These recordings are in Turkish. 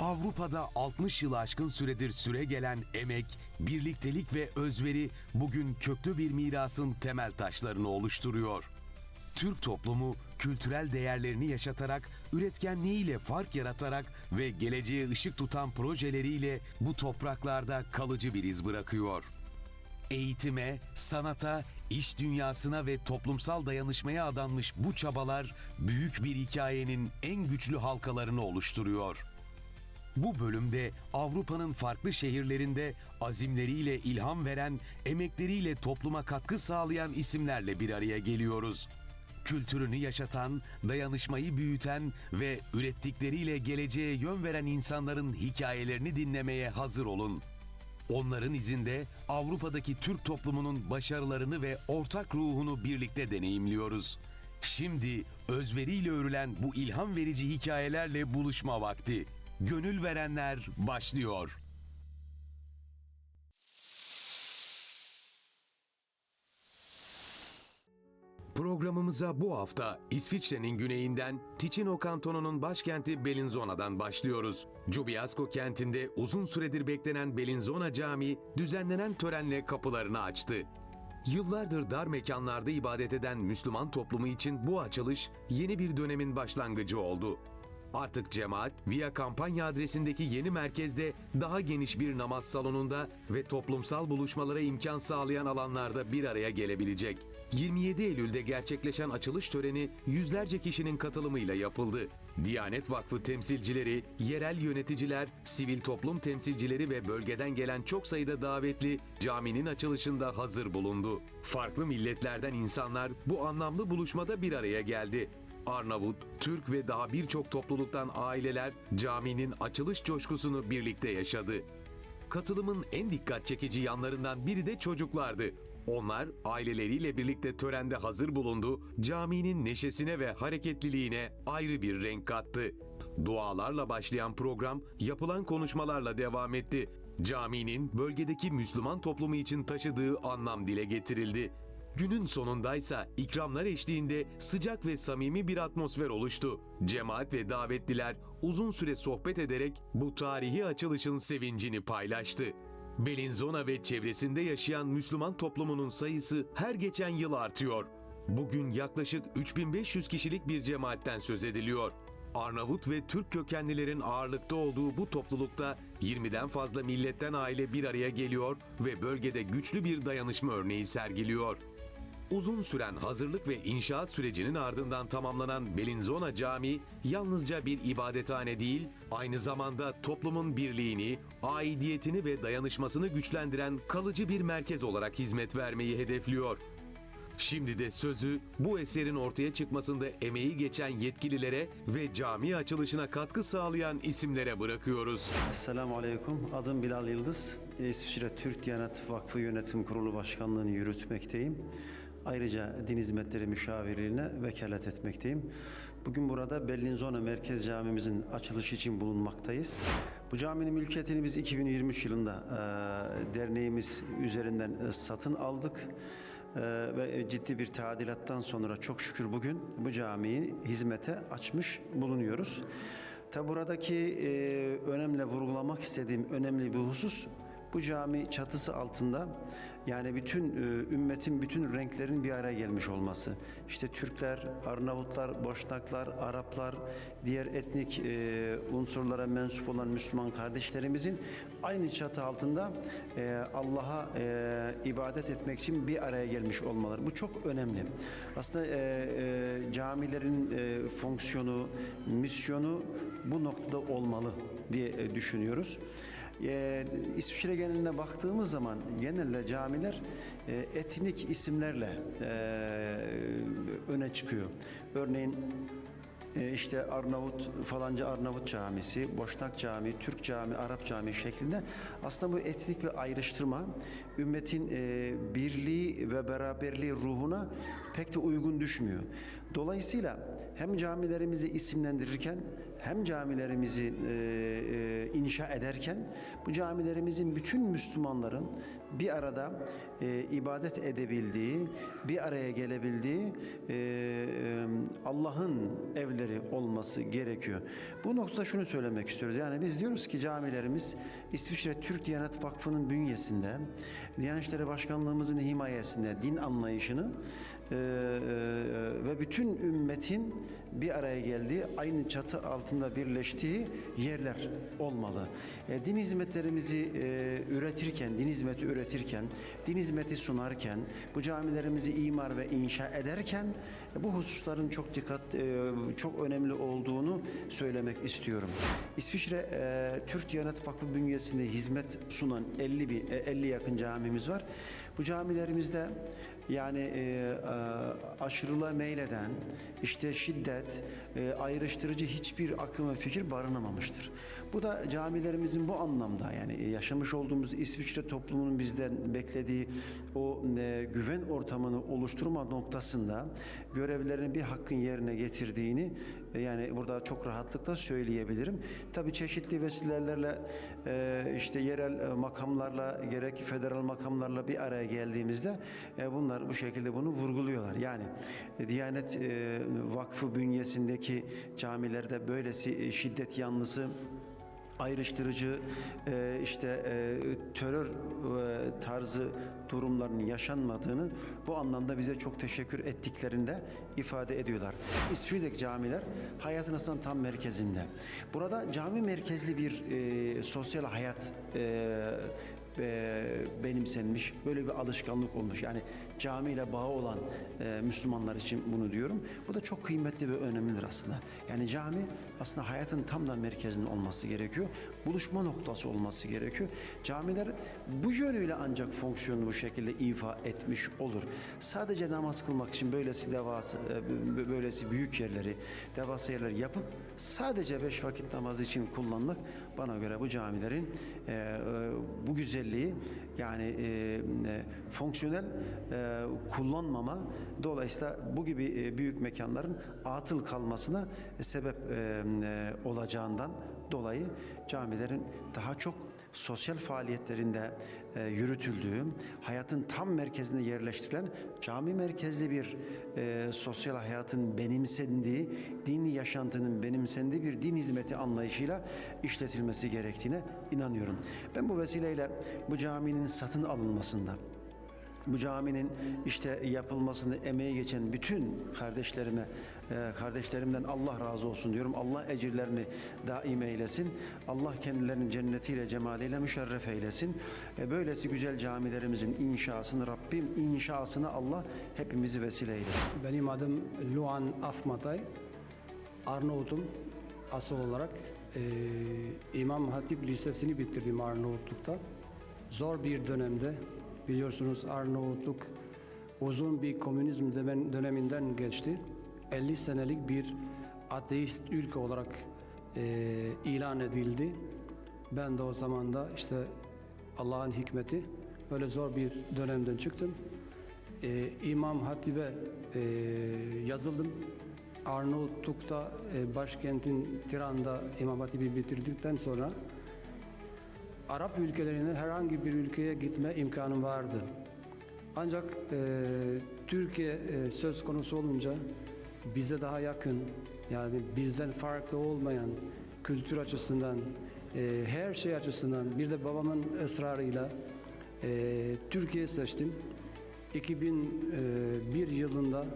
Avrupa'da 60 yılı aşkın süredir süre gelen emek, birliktelik ve özveri bugün köklü bir mirasın temel taşlarını oluşturuyor. Türk toplumu kültürel değerlerini yaşatarak, üretkenliğiyle fark yaratarak ve geleceğe ışık tutan projeleriyle bu topraklarda kalıcı bir iz bırakıyor. Eğitime, sanata, iş dünyasına ve toplumsal dayanışmaya adanmış bu çabalar büyük bir hikayenin en güçlü halkalarını oluşturuyor. Bu bölümde Avrupa'nın farklı şehirlerinde azimleriyle ilham veren, emekleriyle topluma katkı sağlayan isimlerle bir araya geliyoruz. Kültürünü yaşatan, dayanışmayı büyüten ve ürettikleriyle geleceğe yön veren insanların hikayelerini dinlemeye hazır olun. Onların izinde Avrupa'daki Türk toplumunun başarılarını ve ortak ruhunu birlikte deneyimliyoruz. Şimdi özveriyle örülen bu ilham verici hikayelerle buluşma vakti. Gönül verenler başlıyor. Programımıza bu hafta İsviçre'nin güneyinden Ticino kantonunun başkenti Bellinzona'dan başlıyoruz. Cubiasco kentinde uzun süredir beklenen Bellinzona Camii düzenlenen törenle kapılarını açtı. Yıllardır dar mekanlarda ibadet eden Müslüman toplumu için bu açılış yeni bir dönemin başlangıcı oldu. Artık cemaat Via Kampanya adresindeki yeni merkezde daha geniş bir namaz salonunda ve toplumsal buluşmalara imkan sağlayan alanlarda bir araya gelebilecek. 27 Eylül'de gerçekleşen açılış töreni yüzlerce kişinin katılımıyla yapıldı. Diyanet Vakfı temsilcileri, yerel yöneticiler, sivil toplum temsilcileri ve bölgeden gelen çok sayıda davetli caminin açılışında hazır bulundu. Farklı milletlerden insanlar bu anlamlı buluşmada bir araya geldi. Arnavut, Türk ve daha birçok topluluktan aileler caminin açılış coşkusunu birlikte yaşadı. Katılımın en dikkat çekici yanlarından biri de çocuklardı. Onlar aileleriyle birlikte törende hazır bulundu, caminin neşesine ve hareketliliğine ayrı bir renk kattı. Dualarla başlayan program yapılan konuşmalarla devam etti. Caminin bölgedeki Müslüman toplumu için taşıdığı anlam dile getirildi. Günün sonundaysa ikramlar eşliğinde sıcak ve samimi bir atmosfer oluştu. Cemaat ve davetliler uzun süre sohbet ederek bu tarihi açılışın sevincini paylaştı. Bellinzona ve çevresinde yaşayan Müslüman toplumunun sayısı her geçen yıl artıyor. Bugün yaklaşık 3500 kişilik bir cemaatten söz ediliyor. Arnavut ve Türk kökenlilerin ağırlıkta olduğu bu toplulukta 20'den fazla milletten aile bir araya geliyor ve bölgede güçlü bir dayanışma örneği sergiliyor. Uzun süren hazırlık ve inşaat sürecinin ardından tamamlanan Bellinzona Camii yalnızca bir ibadethane değil, aynı zamanda toplumun birliğini, aidiyetini ve dayanışmasını güçlendiren kalıcı bir merkez olarak hizmet vermeyi hedefliyor. Şimdi de sözü bu eserin ortaya çıkmasında emeği geçen yetkililere ve cami açılışına katkı sağlayan isimlere bırakıyoruz. Esselamu Aleyküm. Adım Bilal Yıldız. İsviçre Türk Diyanet Vakfı Yönetim Kurulu Başkanlığı'nı yürütmekteyim. Ayrıca din hizmetleri müşavirliğine vekalet etmekteyim. Bugün burada Bellinzona Merkez Camimizin açılışı için bulunmaktayız. Bu caminin mülkiyetini biz 2023 yılında e, derneğimiz üzerinden e, satın aldık. Ee, ve ciddi bir tadilattan sonra çok şükür bugün bu camiyi hizmete açmış bulunuyoruz. Tabi buradaki e, önemli vurgulamak istediğim önemli bir husus bu cami çatısı altında yani bütün e, ümmetin bütün renklerin bir araya gelmiş olması. İşte Türkler, Arnavutlar, Boşnaklar, Araplar, diğer etnik e, unsurlara mensup olan Müslüman kardeşlerimizin aynı çatı altında e, Allah'a ibadet etmek için bir araya gelmiş olmaları. Bu çok önemli. Aslında camilerin fonksiyonu, misyonu bu noktada olmalı diye düşünüyoruz. E, İsviçre geneline baktığımız zaman genelde camiler e, etnik isimlerle e, öne çıkıyor. Örneğin e, işte Arnavut falanca Arnavut camisi, Boşnak cami, Türk cami, Arap cami şeklinde aslında bu etnik ve ayrıştırma ümmetin e, birliği ve beraberliği ruhuna pek de uygun düşmüyor. Dolayısıyla hem camilerimizi isimlendirirken hem camilerimizi e, e, inşa ederken bu camilerimizin bütün Müslümanların bir arada e, ibadet edebildiği, bir araya gelebildiği e, e, Allah'ın evleri olması gerekiyor. Bu noktada şunu söylemek istiyoruz. Yani biz diyoruz ki camilerimiz İsviçre Türk Diyanet Vakfı'nın bünyesinde, Diyanet İşleri Başkanlığımızın himayesinde din anlayışını e, e, ve bütün ümmetin bir araya geldiği, aynı çatı altında birleştiği yerler olmalı. E, din hizmetlerimizi e, üretirken, din hizmeti üretirken, din hizmeti sunarken, bu camilerimizi imar ve inşa ederken bu hususların çok dikkat, e, çok önemli olduğunu söylemek istiyorum. İsviçre Türk Diyanet Vakfı bünyesinde hizmet sunan 50 bin, e, 50 yakın camimiz var. Bu camilerimizde yani e, e, meyleden, işte şiddet, e, ayrıştırıcı hiçbir akım ve fikir barınamamıştır. Bu da camilerimizin bu anlamda yani yaşamış olduğumuz İsviçre toplumunun bizden beklediği o e, güven ortamını oluşturma noktasında görevlerini bir hakkın yerine getirdiğini e, yani burada çok rahatlıkla söyleyebilirim. Tabii çeşitli vesilelerle e, işte yerel e, makamlarla gerek federal makamlarla bir araya geldiğimizde e, bunlar bu şekilde bunu vurguluyorlar. Yani e, Diyanet e, Vakfı bünyesindeki camilerde böylesi e, şiddet yanlısı ayrıştırıcı e, işte e, terör e, tarzı durumların yaşanmadığını bu anlamda bize çok teşekkür ettiklerinde ifade ediyorlar. İsviçre'deki camiler hayatın aslında tam merkezinde. Burada cami merkezli bir e, sosyal hayat e, e, benimsenmiş, böyle bir alışkanlık olmuş. Yani camiyle bağı olan e, Müslümanlar için bunu diyorum. Bu da çok kıymetli ve önemlidir aslında. Yani cami aslında hayatın tam da merkezinde olması gerekiyor. Buluşma noktası olması gerekiyor. Camiler bu yönüyle ancak fonksiyonu bu şekilde ifa etmiş olur. Sadece namaz kılmak için böylesi devası, e, böylesi büyük yerleri, devasa yerleri yapıp sadece beş vakit namazı için kullanmak bana göre bu camilerin e, e, bu güzelliği yani e, e, fonksiyonel e, kullanmama dolayısıyla bu gibi e, büyük mekanların atıl kalmasına sebep e, e, olacağından dolayı camilerin daha çok sosyal faaliyetlerinde e, yürütüldüğü, hayatın tam merkezinde yerleştirilen cami merkezli bir e, sosyal hayatın benimsendiği, dini yaşantının benimsendiği bir din hizmeti anlayışıyla işletilmesi gerektiğine inanıyorum. Ben bu vesileyle bu caminin satın alınmasında, bu caminin işte yapılmasında emeği geçen bütün kardeşlerime, e, kardeşlerimden Allah razı olsun diyorum. Allah ecirlerini daim eylesin. Allah kendilerinin cennetiyle, cemaliyle müşerref eylesin. E, Böylesi güzel camilerimizin inşasını Rabbim inşasını Allah hepimizi vesile eylesin. Benim adım Luan Afmatay. Arnavut'um asıl olarak. Ee, İmam Hatip Lisesi'ni bitirdim Arnavutluk'ta. Zor bir dönemde biliyorsunuz Arnavutluk uzun bir komünizm dönem- döneminden geçti. 50 senelik bir ateist ülke olarak e, ilan edildi. Ben de o zaman da işte Allah'ın hikmeti öyle zor bir dönemden çıktım. Ee, İmam Hatip'e e, yazıldım. Arnavutluk'ta e, başkentin Tiran'da İmam Hatip'i bitirdikten sonra Arap ülkelerine herhangi bir ülkeye gitme imkanım vardı. Ancak e, Türkiye e, söz konusu olunca bize daha yakın yani bizden farklı olmayan kültür açısından e, her şey açısından bir de babamın ısrarıyla e, Türkiye seçtim. 2001 yılında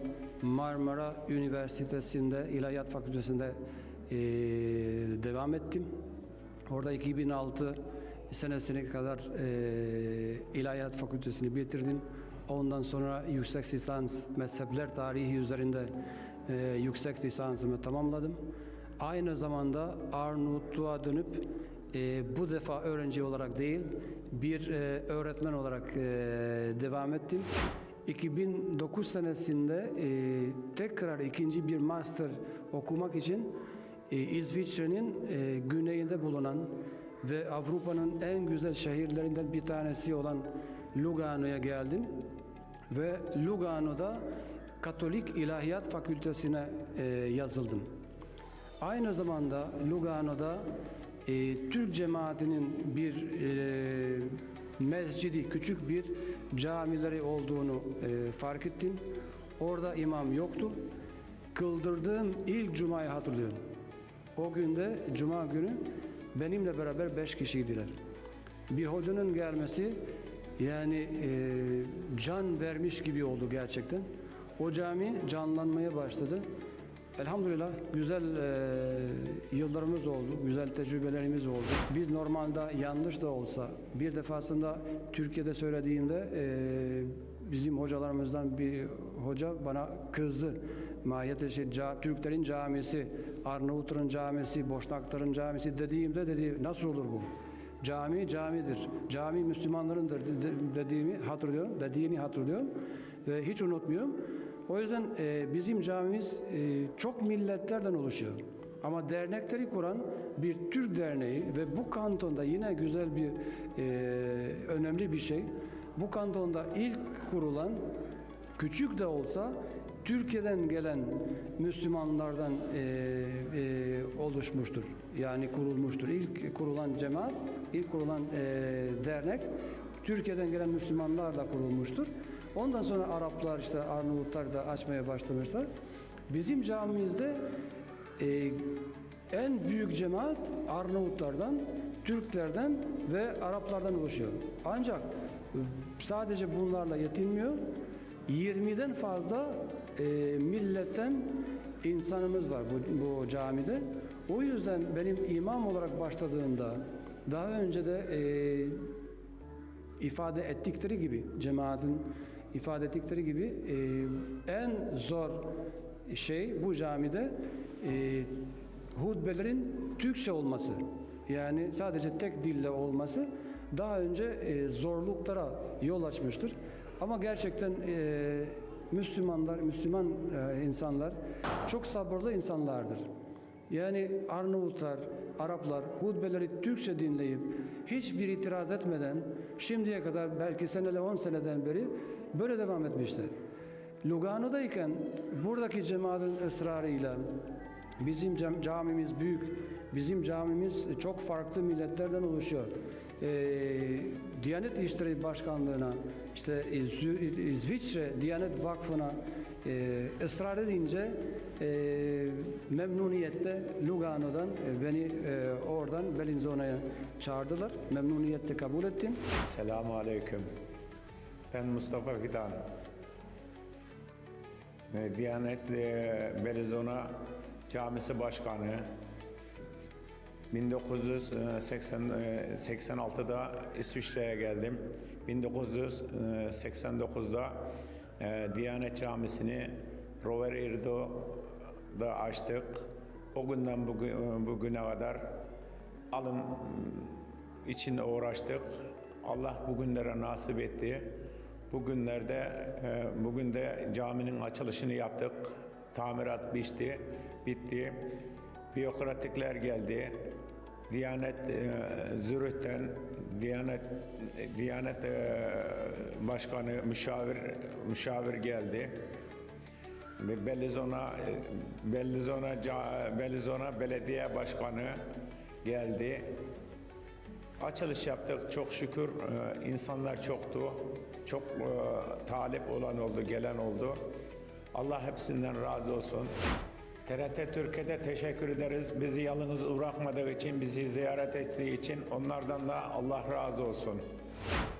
Marmara Üniversitesi'nde İlahiyat Fakültesi'nde e, devam ettim. Orada 2006 senesine kadar e, İlahiyat Fakültesini bitirdim. Ondan sonra yüksek lisans mezhepler tarihi üzerinde e, yüksek lisansımı tamamladım. Aynı zamanda Arnavutluğa dönüp e, bu defa öğrenci olarak değil bir e, öğretmen olarak e, devam ettim. 2009 senesinde e, tekrar ikinci bir master okumak için e, İsviçre'nin e, güneyinde bulunan ve Avrupa'nın en güzel şehirlerinden bir tanesi olan Lugano'ya geldim ve Lugano'da Katolik İlahiyat Fakültesine e, yazıldım. Aynı zamanda Lugano'da e, Türk cemaatinin bir e, mescidi, küçük bir camileri olduğunu e, fark ettim. Orada imam yoktu. Kıldırdığım ilk cumayı hatırlıyorum. O günde cuma günü benimle beraber beş kişiydiler. Bir hocanın gelmesi yani e, can vermiş gibi oldu gerçekten. O cami canlanmaya başladı. Elhamdülillah güzel e, yıllarımız oldu, güzel tecrübelerimiz oldu. Biz normalde yanlış da olsa bir defasında Türkiye'de söylediğimde e, bizim hocalarımızdan bir hoca bana kızdı. Mahiyeti şey, ca- Türklerin camisi, Arnavutların camisi, Boşnakların camisi dediğimde dedi nasıl olur bu? Cami camidir. Cami Müslümanlarındır de- de- dediğimi hatırlıyorum, dediğini hatırlıyorum ve hiç unutmuyorum. O yüzden e, bizim camimiz e, çok milletlerden oluşuyor. Ama dernekleri kuran bir Türk derneği ve bu kantonda yine güzel bir e, önemli bir şey. Bu kantonda ilk kurulan küçük de olsa Türkiye'den gelen Müslümanlardan e, e, oluşmuştur. Yani kurulmuştur. İlk kurulan cemaat, ilk kurulan e, dernek Türkiye'den gelen Müslümanlarla kurulmuştur. Ondan sonra Araplar işte Arnavutlar da açmaya başlamışlar. Bizim camimizde e, en büyük cemaat Arnavutlardan, Türklerden ve Araplardan oluşuyor. Ancak sadece bunlarla yetinmiyor. 20'den fazla e, milletten insanımız var bu, bu camide. O yüzden benim imam olarak başladığımda daha önce de e, ifade ettikleri gibi cemaatin ifade ettikleri gibi e, en zor şey bu camide e, hutbelerin Türkçe olması. Yani sadece tek dille olması daha önce e, zorluklara yol açmıştır. Ama gerçekten e, Müslümanlar, Müslüman e, insanlar çok sabırlı insanlardır. Yani Arnavutlar, Araplar hutbeleri Türkçe dinleyip hiçbir itiraz etmeden şimdiye kadar belki senele 10 seneden beri böyle devam etmişler. Lugano'dayken buradaki cemaatin ısrarıyla bizim cam- camimiz büyük, bizim camimiz çok farklı milletlerden oluşuyor. Ee, Diyanet İşleri Başkanlığı'na, işte İzvi- İsviçre Diyanet Vakfı'na e, ısrar edince e, memnuniyetle Lugano'dan e, beni e, oradan Bellinzona'ya çağırdılar. Memnuniyetle kabul ettim. Selamun Aleyküm. Ben Mustafa Fidan. E, Diyanet e, Belizona Camisi Başkanı. 1986'da İsviçre'ye geldim. 1989'da e, Diyanet Camisi'ni Rover Irdo'da açtık. O günden bugün, bugüne kadar alım için uğraştık. Allah bugünlere nasip etti. Bugünlerde e, bugün de caminin açılışını yaptık. Tamirat bitti, bitti. Biyokratikler geldi. Diyanet e, Zürih'ten Diyanet Diyanet e, Başkanı müşavir müşavir geldi. Bellizona Bellizona Ca- Bellizona Belediye Başkanı geldi. Açılış yaptık çok şükür e, insanlar çoktu. Çok e, talip olan oldu, gelen oldu. Allah hepsinden razı olsun. TRT Türkiye'de teşekkür ederiz. Bizi yalnız bırakmadığı için, bizi ziyaret ettiği için onlardan da Allah razı olsun.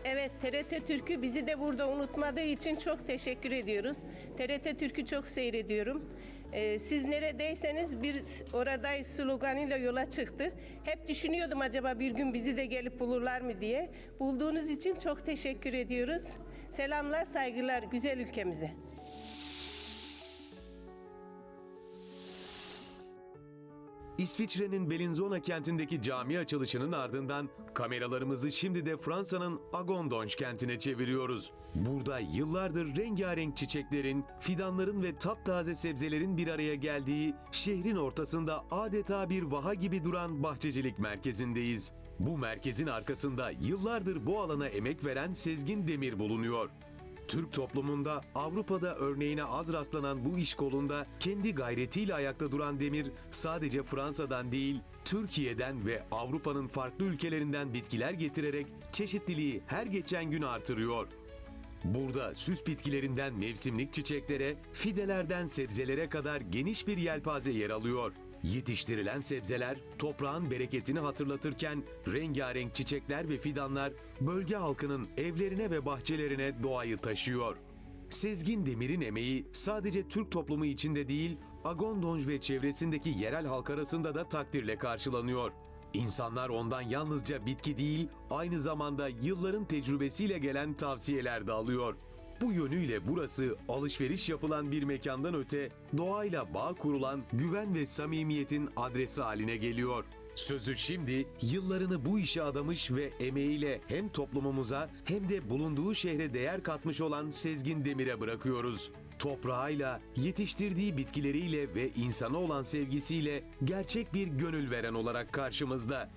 Evet TRT Türk'ü bizi de burada unutmadığı için çok teşekkür ediyoruz. TRT Türk'ü çok seyrediyorum. Ee, siz neredeyseniz bir oradayız sloganıyla yola çıktı. Hep düşünüyordum acaba bir gün bizi de gelip bulurlar mı diye. Bulduğunuz için çok teşekkür ediyoruz. Selamlar, saygılar güzel ülkemize. İsviçre'nin Bellinzona kentindeki cami açılışının ardından kameralarımızı şimdi de Fransa'nın Agondonç kentine çeviriyoruz. Burada yıllardır rengarenk çiçeklerin, fidanların ve taptaze sebzelerin bir araya geldiği şehrin ortasında adeta bir vaha gibi duran bahçecilik merkezindeyiz. Bu merkezin arkasında yıllardır bu alana emek veren Sezgin Demir bulunuyor. Türk toplumunda Avrupa'da örneğine az rastlanan bu iş kolunda kendi gayretiyle ayakta duran Demir sadece Fransa'dan değil Türkiye'den ve Avrupa'nın farklı ülkelerinden bitkiler getirerek çeşitliliği her geçen gün artırıyor. Burada süs bitkilerinden mevsimlik çiçeklere, fidelerden sebzelere kadar geniş bir yelpaze yer alıyor. Yetiştirilen sebzeler toprağın bereketini hatırlatırken rengarenk çiçekler ve fidanlar bölge halkının evlerine ve bahçelerine doğayı taşıyor. Sezgin Demir'in emeği sadece Türk toplumu içinde değil, Agondonj ve çevresindeki yerel halk arasında da takdirle karşılanıyor. İnsanlar ondan yalnızca bitki değil, aynı zamanda yılların tecrübesiyle gelen tavsiyeler de alıyor. Bu yönüyle burası alışveriş yapılan bir mekandan öte doğayla bağ kurulan güven ve samimiyetin adresi haline geliyor. Sözü şimdi yıllarını bu işe adamış ve emeğiyle hem toplumumuza hem de bulunduğu şehre değer katmış olan Sezgin Demir'e bırakıyoruz. Toprağıyla, yetiştirdiği bitkileriyle ve insana olan sevgisiyle gerçek bir gönül veren olarak karşımızda.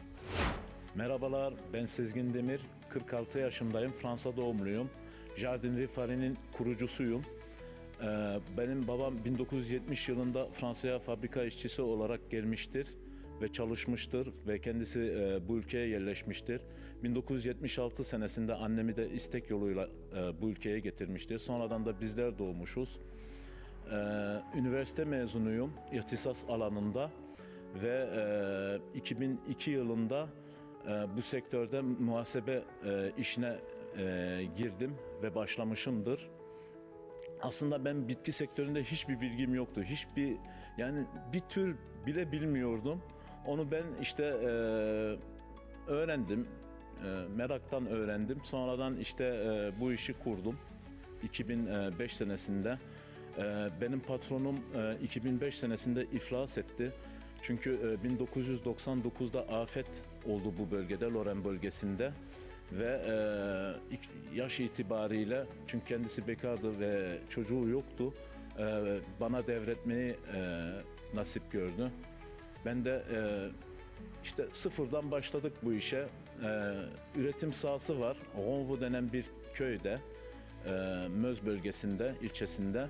Merhabalar, ben Sezgin Demir. 46 yaşındayım, Fransa doğumluyum. Jardin Rifari'nin kurucusuyum. Ee, Benim babam 1970 yılında Fransa'ya fabrika işçisi olarak gelmiştir ve çalışmıştır ve kendisi e, bu ülkeye yerleşmiştir. 1976 senesinde annemi de istek yoluyla e, bu ülkeye getirmiştir. Sonradan da bizler doğmuşuz. Ee, üniversite mezunuyum ihtisas alanında ve e, 2002 yılında e, bu sektörde muhasebe işine e, girdim ve başlamışımdır. Aslında ben bitki sektöründe hiçbir bilgim yoktu. Hiçbir yani bir tür bile bilmiyordum. Onu ben işte e, öğrendim. E, meraktan öğrendim. Sonradan işte e, bu işi kurdum. 2005 senesinde. E, benim patronum e, 2005 senesinde iflas etti. Çünkü e, 1999'da afet oldu bu bölgede, Loren bölgesinde ve e, yaş itibariyle çünkü kendisi bekardı ve çocuğu yoktu e, bana devretmeyi e, nasip gördü. Ben de e, işte sıfırdan başladık bu işe. E, üretim sahası var. Ronvu denen bir köyde, e, Möz bölgesinde, ilçesinde.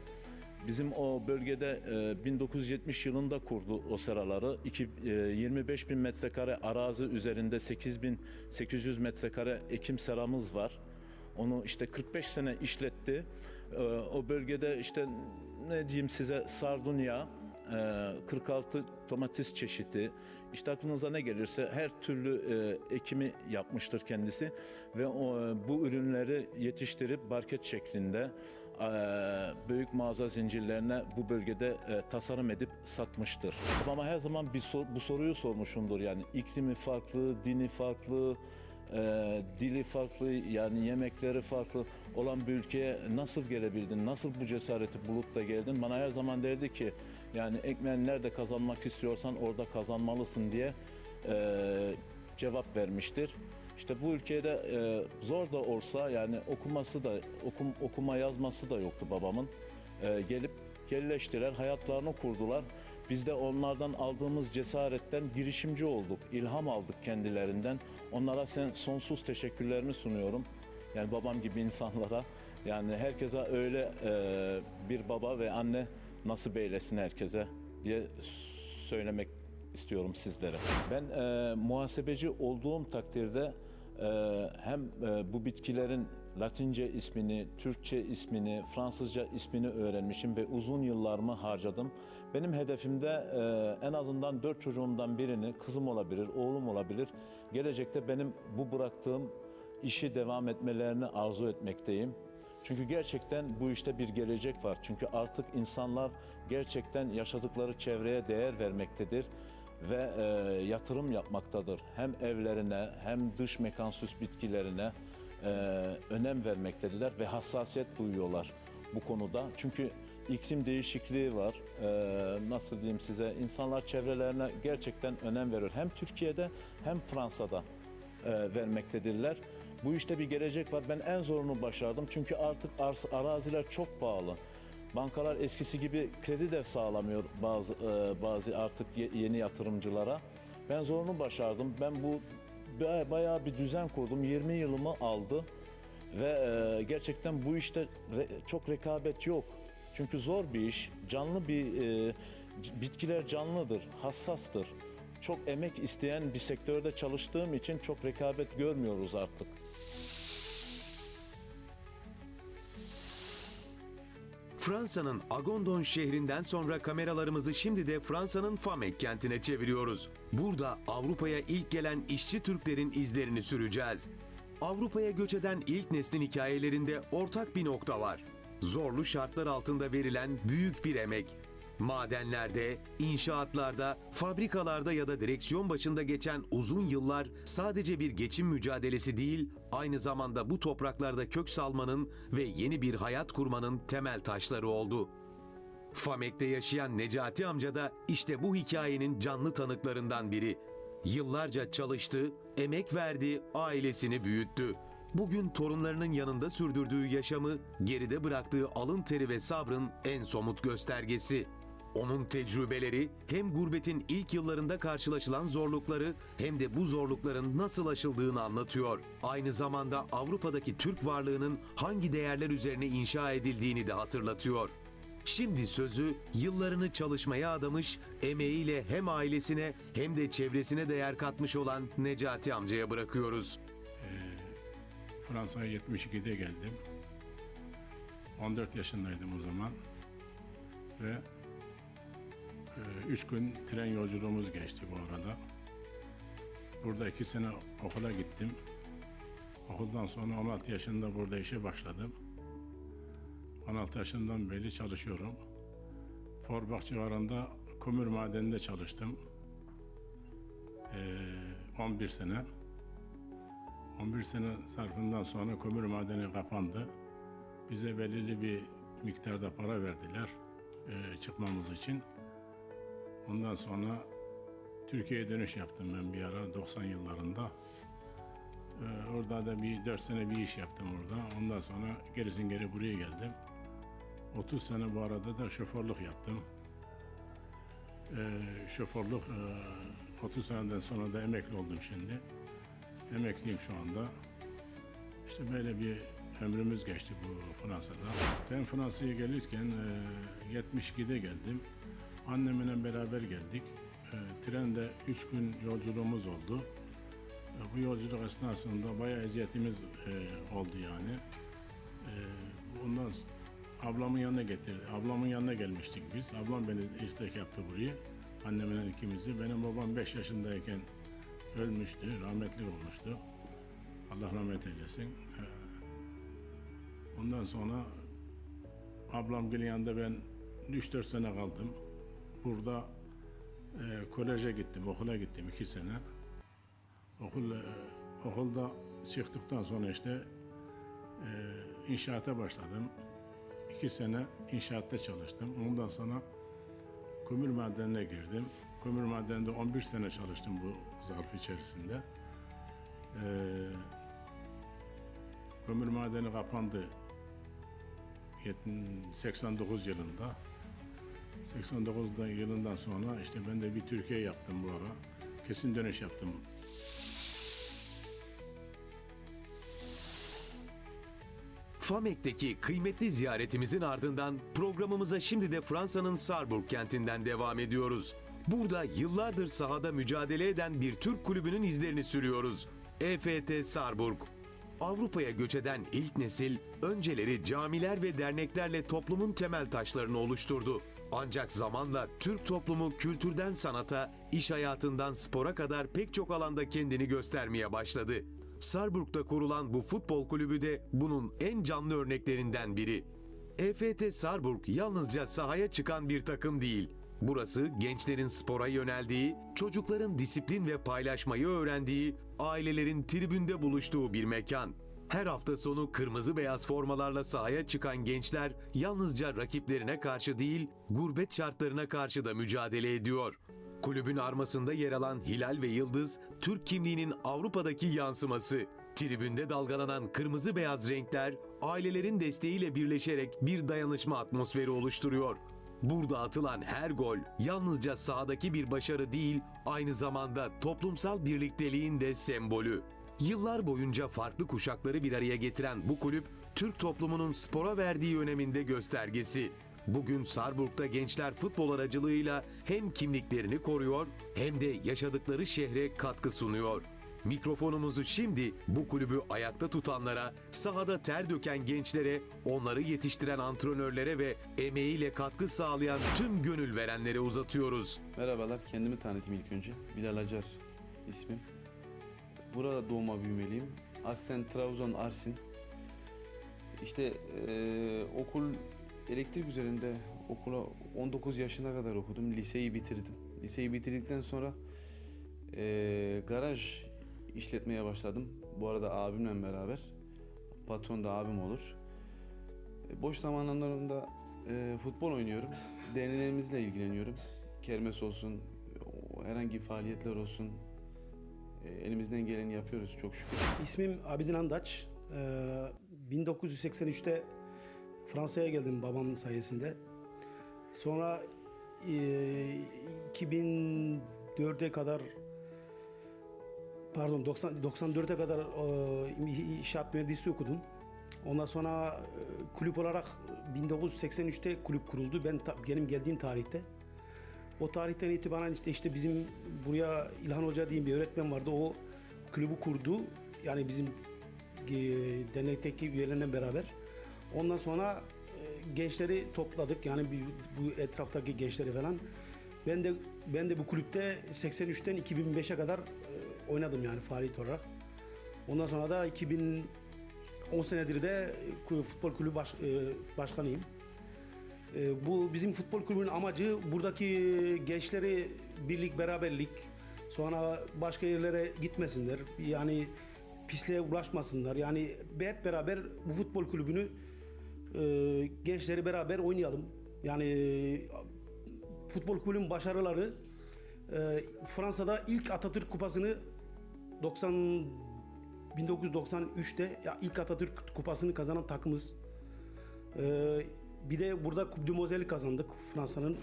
Bizim o bölgede e, 1970 yılında kurdu o seraları. İki, e, 25 bin metrekare arazi üzerinde 8800 metrekare ekim seramız var. Onu işte 45 sene işletti. E, o bölgede işte ne diyeyim size sardunya, e, 46 domates çeşidi, işte aklınıza ne gelirse her türlü e, ekimi yapmıştır kendisi ve e, bu ürünleri yetiştirip market şeklinde e, büyük mağaza zincirlerine bu bölgede e, tasarım edip satmıştır. Ama her zaman bir sor- bu soruyu sormuşumdur yani iklimi farklı, dini farklı, e, dili farklı yani yemekleri farklı olan bir ülkeye nasıl gelebildin, nasıl bu cesareti bulup da geldin? Bana her zaman derdi ki yani ekmeğini nerede kazanmak istiyorsan orada kazanmalısın diye e, cevap vermiştir. İşte bu ülkede e, zor da olsa yani okuması da okum, okuma yazması da yoktu babamın. E, gelip yerleştiler, hayatlarını kurdular. Biz de onlardan aldığımız cesaretten girişimci olduk, ilham aldık kendilerinden. Onlara sen sonsuz teşekkürlerimi sunuyorum. Yani babam gibi insanlara. Yani herkese öyle e, bir baba ve anne nasip eylesin herkese diye söylemek istiyorum sizlere. Ben e, muhasebeci olduğum takdirde e, hem e, bu bitkilerin Latince ismini, Türkçe ismini, Fransızca ismini öğrenmişim ve uzun yıllarımı harcadım. Benim hedefimde e, en azından dört çocuğumdan birini, kızım olabilir, oğlum olabilir, gelecekte benim bu bıraktığım işi devam etmelerini arzu etmekteyim. Çünkü gerçekten bu işte bir gelecek var. Çünkü artık insanlar gerçekten yaşadıkları çevreye değer vermektedir ve e, yatırım yapmaktadır. Hem evlerine hem dış mekan bitkilerine e, önem vermektedirler ve hassasiyet duyuyorlar bu konuda. Çünkü iklim değişikliği var. E, nasıl diyeyim size? İnsanlar çevrelerine gerçekten önem veriyor. Hem Türkiye'de hem Fransa'da e, vermektedirler. Bu işte bir gelecek var. Ben en zorunu başardım. Çünkü artık araziler çok pahalı. Bankalar eskisi gibi kredi de sağlamıyor bazı e, bazı artık ye- yeni yatırımcılara. Ben zorunu başardım. Ben bu ba- bayağı bir düzen kurdum. 20 yılımı aldı. Ve e, gerçekten bu işte re- çok rekabet yok. Çünkü zor bir iş, canlı bir e, bitkiler canlıdır, hassastır. Çok emek isteyen bir sektörde çalıştığım için çok rekabet görmüyoruz artık. Fransa'nın Agondon şehrinden sonra kameralarımızı şimdi de Fransa'nın Famek kentine çeviriyoruz. Burada Avrupa'ya ilk gelen işçi Türklerin izlerini süreceğiz. Avrupa'ya göç eden ilk neslin hikayelerinde ortak bir nokta var. Zorlu şartlar altında verilen büyük bir emek. Madenlerde, inşaatlarda, fabrikalarda ya da direksiyon başında geçen uzun yıllar sadece bir geçim mücadelesi değil, aynı zamanda bu topraklarda kök salmanın ve yeni bir hayat kurmanın temel taşları oldu. Famek'te yaşayan Necati amca da işte bu hikayenin canlı tanıklarından biri. Yıllarca çalıştı, emek verdi, ailesini büyüttü. Bugün torunlarının yanında sürdürdüğü yaşamı geride bıraktığı alın teri ve sabrın en somut göstergesi. Onun tecrübeleri hem gurbetin ilk yıllarında karşılaşılan zorlukları hem de bu zorlukların nasıl aşıldığını anlatıyor. Aynı zamanda Avrupa'daki Türk varlığının hangi değerler üzerine inşa edildiğini de hatırlatıyor. Şimdi sözü yıllarını çalışmaya adamış, emeğiyle hem ailesine hem de çevresine değer katmış olan Necati amcaya bırakıyoruz. Fransa'ya 72'de geldim. 14 yaşındaydım o zaman. Ve 3 gün tren yolculuğumuz geçti bu arada. Burada 2 sene okula gittim. Okuldan sonra 16 yaşında burada işe başladım. 16 yaşından beri çalışıyorum. Forbach civarında kömür madeninde çalıştım. Ee, 11 sene. 11 sene sarfından sonra kömür madeni kapandı. Bize belirli bir miktarda para verdiler e, çıkmamız için. Ondan sonra Türkiye'ye dönüş yaptım ben bir ara 90 yıllarında. E, orada da bir 4 sene bir iş yaptım orada. Ondan sonra gerisin geri buraya geldim. 30 sene bu arada da şoförlük yaptım. E, şoförlük e, 30 seneden sonra da emekli oldum şimdi. Emekliyim şu anda. İşte böyle bir ömrümüz geçti bu Fransa'da. Ben Fransa'ya gelirken e, 72'de geldim. Annemle beraber geldik. E, trende 3 gün yolculuğumuz oldu. E, bu yolculuk esnasında bayağı eziyetimiz e, oldu yani. E, ondan ablamın yanına getirdi. Ablamın yanına gelmiştik biz. Ablam beni istek yaptı buraya. Annemle ikimizi. Benim babam 5 yaşındayken ölmüştü, rahmetli olmuştu. Allah rahmet eylesin. Ee, Ondan sonra ablam yanında ben 3-4 sene kaldım. Burada e, koleje gittim, okula gittim 2 sene. Okul, e, okulda çıktıktan sonra işte e, inşaata başladım. 2 sene inşaatta çalıştım. Ondan sonra kömür madenine girdim. Kömür madeninde 11 sene çalıştım bu zarf içerisinde. Ee, kömür madeni kapandı 70 89 yılında. 89 da- yılından sonra işte ben de bir Türkiye yaptım bu ara. Kesin dönüş yaptım. Famek'teki kıymetli ziyaretimizin ardından programımıza şimdi de Fransa'nın Sarrebourg kentinden devam ediyoruz. Burada yıllardır sahada mücadele eden bir Türk kulübünün izlerini sürüyoruz. EFT Sarrebourg. Avrupa'ya göç eden ilk nesil önceleri camiler ve derneklerle toplumun temel taşlarını oluşturdu. Ancak zamanla Türk toplumu kültürden sanata, iş hayatından spora kadar pek çok alanda kendini göstermeye başladı. Sarburg'da kurulan bu futbol kulübü de bunun en canlı örneklerinden biri. EFT Sarburg yalnızca sahaya çıkan bir takım değil. Burası gençlerin spora yöneldiği, çocukların disiplin ve paylaşmayı öğrendiği, ailelerin tribünde buluştuğu bir mekan. Her hafta sonu kırmızı beyaz formalarla sahaya çıkan gençler yalnızca rakiplerine karşı değil, gurbet şartlarına karşı da mücadele ediyor. Kulübün armasında yer alan Hilal ve Yıldız, Türk kimliğinin Avrupa'daki yansıması. Tribünde dalgalanan kırmızı beyaz renkler, ailelerin desteğiyle birleşerek bir dayanışma atmosferi oluşturuyor. Burada atılan her gol yalnızca sahadaki bir başarı değil, aynı zamanda toplumsal birlikteliğin de sembolü. Yıllar boyunca farklı kuşakları bir araya getiren bu kulüp, Türk toplumunun spora verdiği öneminde göstergesi. Bugün Sarburg'da gençler futbol aracılığıyla hem kimliklerini koruyor hem de yaşadıkları şehre katkı sunuyor. Mikrofonumuzu şimdi bu kulübü ayakta tutanlara, sahada ter döken gençlere, onları yetiştiren antrenörlere ve emeğiyle katkı sağlayan tüm gönül verenlere uzatıyoruz. Merhabalar, kendimi tanıtayım ilk önce. Bilal Acar ismim. Burada doğma büyümeliyim. Aslen Trabzon Arsin. İşte eee, okul elektrik üzerinde okula 19 yaşına kadar okudum. Liseyi bitirdim. Liseyi bitirdikten sonra eee, garaj işletmeye başladım. Bu arada abimle beraber. Patron da abim olur. E, Boş zamanlarımda eee, futbol oynuyorum. Derneğimizle ilgileniyorum kermes olsun, herhangi faaliyetler olsun e, elimizden geleni yapıyoruz çok şükür. İsmim Abidin Andaç. Ee, 1983'te Fransa'ya geldim babamın sayesinde. Sonra e, 2004'e kadar pardon 90 94'e kadar e, inşaat mühendisliği okudum. Ondan sonra e, kulüp olarak 1983'te kulüp kuruldu. Ben benim geldiğim tarihte. O tarihten itibaren işte işte bizim buraya İlhan Hoca diye bir öğretmen vardı. O kulübü kurdu. Yani bizim e, dernekteki üyelerle beraber. Ondan sonra e, gençleri topladık. Yani bir- bu etraftaki gençleri falan. Ben de ben de bu kulüpte 83'ten 2005'e kadar e, oynadım yani faaliyet olarak. Ondan sonra da 2010 senedir de futbol kulübü baş- e, başkanıyım. E, bu bizim futbol kulübünün amacı buradaki gençleri birlik beraberlik sonra başka yerlere gitmesinler. Yani pisliğe ulaşmasınlar. Yani hep beraber bu futbol kulübünü e, gençleri beraber oynayalım. Yani e, futbol kulübünün başarıları e, Fransa'da ilk Atatürk Kupası'nı 90 1993'te ya ilk Atatürk Kupası'nı kazanan takımız. Ee, bir de burada Coupe du Mosel'i kazandık Fransa'nın.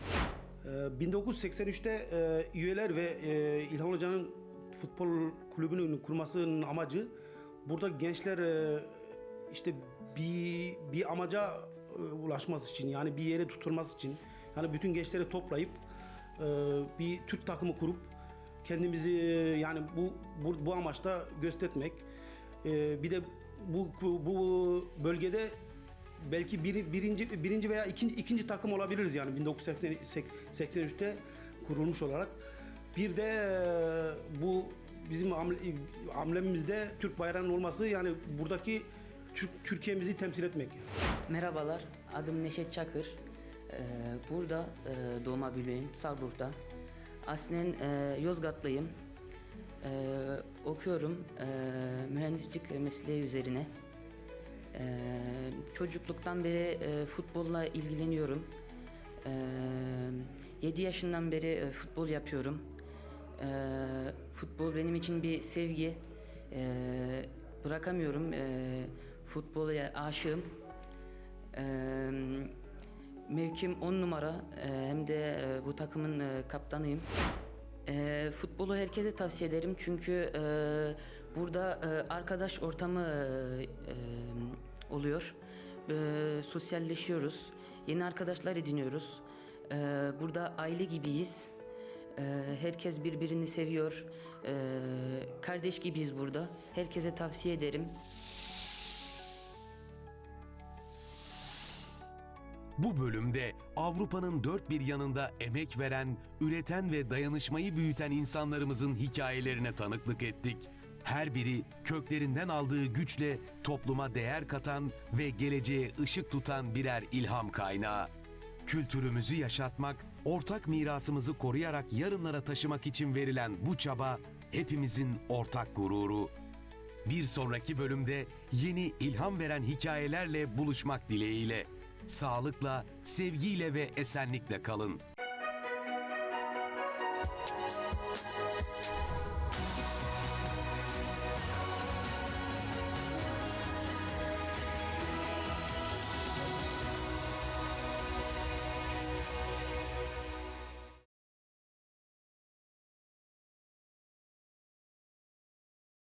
Ee, 1983'te e, üyeler ve e, İlhan Hoca'nın futbol kulübünün kurmasının amacı burada gençler e, işte bir bir amaca ulaşması için yani bir yere tutulması için yani bütün gençleri toplayıp bir Türk takımı kurup kendimizi yani bu bu, bu amaçta göstermek. Bir de bu bu bölgede belki bir, birinci birinci veya ikinci, ikinci takım olabiliriz yani 1983'te kurulmuş olarak. Bir de e, bu bizim amblemimizde Türk bayrağının olması yani buradaki Türk, Türkiye'mizi temsil etmek. Merhabalar, adım Neşet Çakır. Ee, burada e, doğma büyüğüm, Sarburg'da. Aslen e, Yozgatlıyım. Ee, okuyorum e, mühendislik mesleği üzerine. Çocukluktan beri e, futbolla ilgileniyorum. Ee, 7 yaşından beri e, futbol yapıyorum. Ee, futbol benim için bir sevgi. Ee, bırakamıyorum. Ee, futbola aşığım. Ee, mevkim 10 numara ee, hem de e, bu takımın e, kaptanıyım. Ee, futbolu herkese tavsiye ederim çünkü e, burada e, arkadaş ortamı e, e, oluyor. E, sosyalleşiyoruz, yeni arkadaşlar ediniyoruz. E, burada aile gibiyiz. E, herkes birbirini seviyor. E, kardeş gibiyiz burada. Herkese tavsiye ederim. Bu bölümde Avrupa'nın dört bir yanında emek veren, üreten ve dayanışmayı büyüten insanlarımızın hikayelerine tanıklık ettik. Her biri köklerinden aldığı güçle topluma değer katan ve geleceğe ışık tutan birer ilham kaynağı. Kültürümüzü yaşatmak, ortak mirasımızı koruyarak yarınlara taşımak için verilen bu çaba hepimizin ortak gururu. Bir sonraki bölümde yeni ilham veren hikayelerle buluşmak dileğiyle. Sağlıkla, sevgiyle ve esenlikle kalın.